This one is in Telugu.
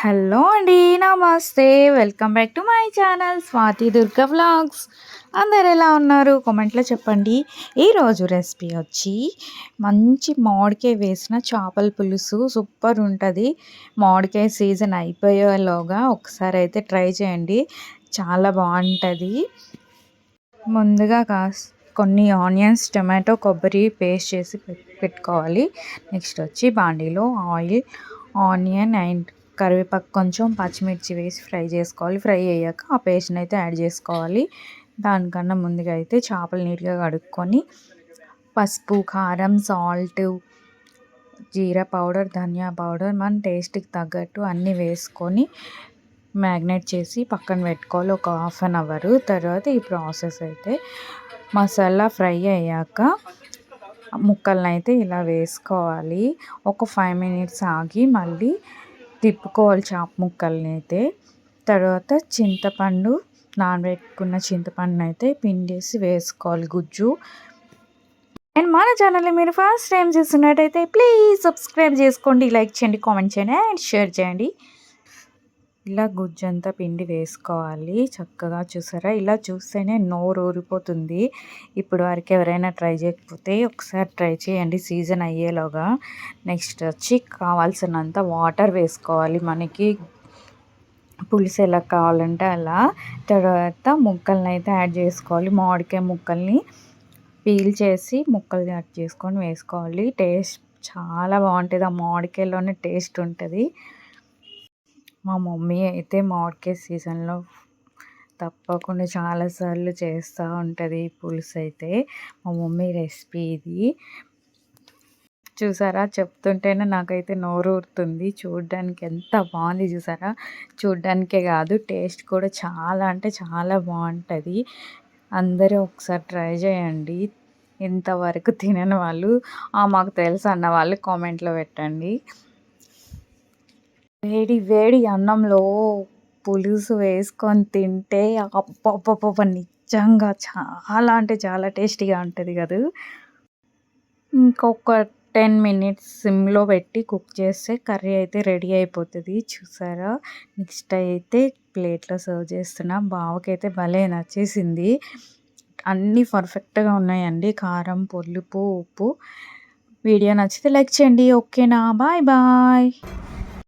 హలో అండి నమస్తే. Welcome back to my channel Swathi Durga vlogs అందరు ఎలా ఉన్నారు? కామెంట్లో చెప్పండి. ఈరోజు రెసిపీ వచ్చి మంచి మామిడికాయ వేసిన చేపల పులుసు సూపర్ ఉంటుంది. మామిడికాయ సీజన్ అయిపోయేలోగా ఒకసారి అయితే ట్రై చేయండి. చాలా బాగుంటుంది. ముందుగా కాస్ కొన్ని ఆనియన్స్ టమాటో కొబ్బరి పేస్ట్ చేసి పెట్టుకోవాలి. నెక్స్ట్ వచ్చి బాండీలో ఆయిల్ ఆనియన్ అండ్ కరివేపాకు కొంచెం పచ్చిమిర్చి వేసి ఫ్రై చేసుకోవాలి. ఫ్రై అయ్యాక ఆ పేస్ట్ని అయితే యాడ్ చేసుకోవాలి. దానికన్నా ముందుగా అయితే చేపలు నీట్గా కడుక్కొని పసుపు కారం salt jeera powder dhania powder మన టేస్ట్కి తగ్గట్టు అన్నీ వేసుకొని మ్యాగ్నేట్ చేసి పక్కన పెట్టుకోవాలి. ఒక హాఫ్ అన్ అవర్. తర్వాత ఈ ప్రాసెస్ అయితే మసాలా ఫ్రై అయ్యాక ముక్కలను అయితే ఇలా వేసుకోవాలి. ఒక ఫైవ్ మినిట్స్ ఆగి మళ్ళీ తిప్పుకోవాలి చేప ముక్కల్ని అయితే తర్వాత చింతపండు నానబెట్టుకున్న చింతపండుని అయితే పిండేసి వేసుకోవాలి గుజ్జు. అండ్ మన ఛానల్ని మీరు ఫస్ట్ టైం చూస్తున్నట్టయితే ప్లీజ్ సబ్స్క్రైబ్ చేసుకోండి లైక్ చేయండి కామెంట్ చేయండి అండ్ షేర్ చేయండి. ఇలా గుజ్జంతా పిండి వేసుకోవాలి. చక్కగా చూసారా? ఇలా చూస్తేనే నోరు ఊరిపోతుంది. ఇప్పుడు వరకు ఎవరైనా ట్రై చేయకపోతే ఒకసారి ట్రై చేయండి. సీజన్ అయ్యేలోగా నెక్స్ట్ వచ్చి కావాల్సినంత వాటర్ వేసుకోవాలి మనకి. పులుసు ఎలా కావాలంటే అలా. తర్వాత ముక్కల్ని అయితే యాడ్ చేసుకోవాలి. మామిడికాయ ముక్కల్ని పీల్ చేసి ముక్కలు యాడ్ చేసుకొని వేసుకోవాలి. టేస్ట్ చాలా బాగుంటుంది. ఆ మామిడికాయలోనే టేస్ట్ ఉంటుంది. మా మమ్మీ అయితే మామిడికాయ సీజన్లో తప్పకుండా చాలాసార్లు చేస్తూ ఉంటుంది పులుసు అయితే. మా మమ్మీ రెసిపీ ఇది. చూసారా? చెప్తుంటేనే నాకైతే నోరు ఊరుతుంది. చూడ్డానికి ఎంత బాగుంది చూసారా? చూడ్డానికే కాదు టేస్ట్ కూడా చాలా అంటే చాలా బాగుంటుంది. అందరూ ఒకసారి ట్రై చేయండి. ఇంతవరకు తినని వాళ్ళు మాకు తెలుసు అన్న వాళ్ళు కామెంట్లో పెట్టండి. వేడి వేడి అన్నంలో పులుసు వేసుకొని తింటే అప్పప్ప నిజంగా చాలా అంటే చాలా టేస్టీగా ఉంటుంది కదా. ఇంకొక టెన్ మినిట్స్ సిమ్లో పెట్టి కుక్ చేస్తే కర్రీ అయితే రెడీ అయిపోతుంది చూసారా? నెక్స్ట్ అయితే ప్లేట్లో సర్వ్ చేస్తున్నా బావకైతే భలే నచ్చేసింది. అన్నీ పర్ఫెక్ట్గా ఉన్నాయండి కారం పొల్లుపు ఉప్పు. వీడియో నచ్చితే లైక్ చేయండి ఓకేనా? Bye bye.